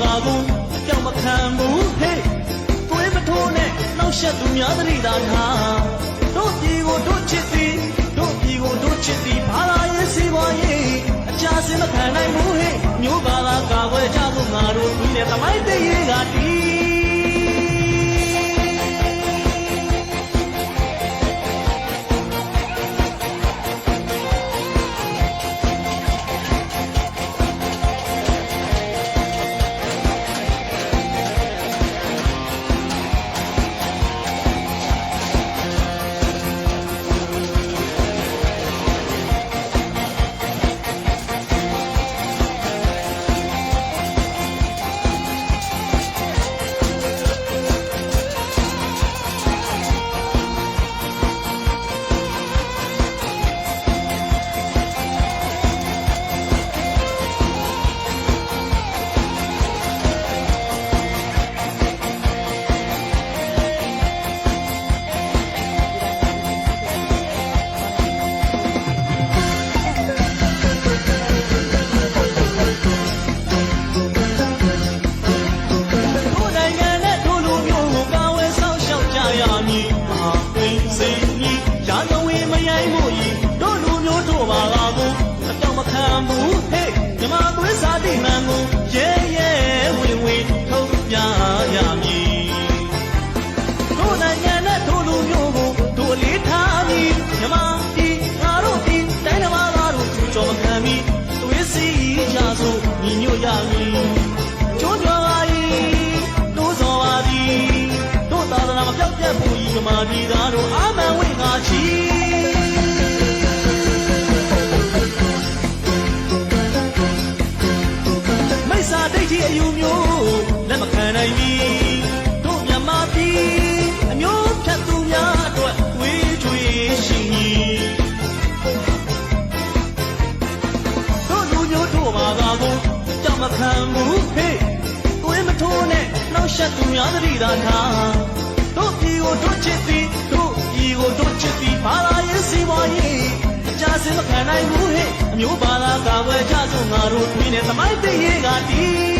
ပါဘူးကြောက်မခံဘူးဟေးသွေးမထိုးနဲ့နှောက်ရှက်သူများသတိသာထားတို့ပြည်ကိုတို့ချစ်သည်တို့ပြည်ကိုတို့ချစ်သည်ဘာသာရေးစီးပွားရေးအကြစင်မခံနိုင်ဘူးဟေးမျိုးဘာသာကာကွယ်ကြဖို့ငါတို့ဒီနဲ့သမိုင်းတည်ရေးကတ မြမဒီသားတို့အာမန်ဝိငါချီမိစ္ဆာဒိဋ္ဌိအယူမျိုးလက်မခံနိုင်မီတို့မြမပြည်အမျိုးဖြတ်သူများအတွက်ဝေးချွေရှိညီတို့လူမျိုးတို့ဘာသာကိုကြောက်မခံဘူးဟေးကိုယ်မထိုးနဲ့နောက်ဆက်သူများသတိသာထားတို့ပြည် ကိုတို့ချစ်သည်တို့ပြည်ကိုတို့ချစ်သည်ဘာသာရေးစီးပွားရေးအကြစင်မခံနိုင်ဘူးဟဲ့အမျိုးဘာသာကာကွယ်ကြစို့ငါတို့တွင်နဲ့သမိုင်းတရေကတီး